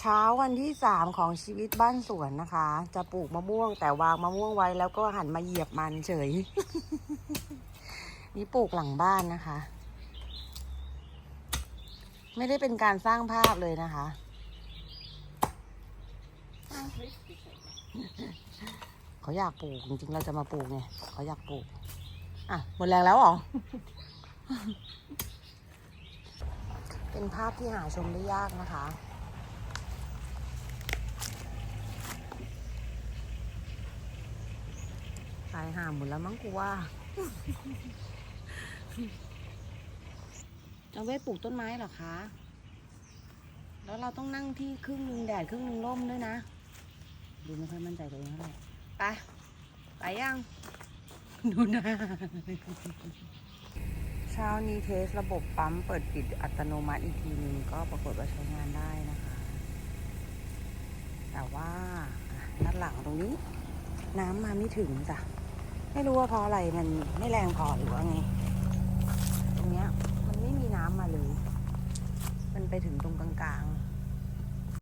เช้าวันที่สามของชีวิตบ้านสวนนะคะ จะปลูกมะม่วง แต่วางมะม่วงไว้แล้วก็หันมาเหยียบมันเฉย นี่ปลูกหลังบ้านนะคะ ไม่ได้เป็นการสร้างภาพเลยนะคะ เขาอยากปลูกจริงๆเราจะมาปลูกไงเขาอยากปลูก อะหมดแรงแล้วหรอเป็นภาพที่หาชมได้ยากนะคะ ตายห่าหมดแล้วมั้งกูว่าจะไว้ปลูกต้นไม้เหรอคะ แล้วเราต้องนั่งที่ครึ่งหนึ่งแดดครึ่งหนึ่งร่มด้วยนะ ดูไม่ค่อยมั่นใจตัวเองเท่าไหร่ไป ไปยัง ดูหน้าเช้านี้เทสระบบปั๊มเปิดปิดอัตโนมัติอีกทีหนึงก็ปรากฏว่าใช้งานได้นะคะ แต่ว่าด้านหลังตรงนี้ น้ำมาไม่ถึงจ้ะ ไม่รู้ว่าเพราะอะไรมันไม่แรงพอหรือว่าไง ตรงเนี้ยมันไม่มีน้ำมาเลย มันไปถึงตรงกลางๆ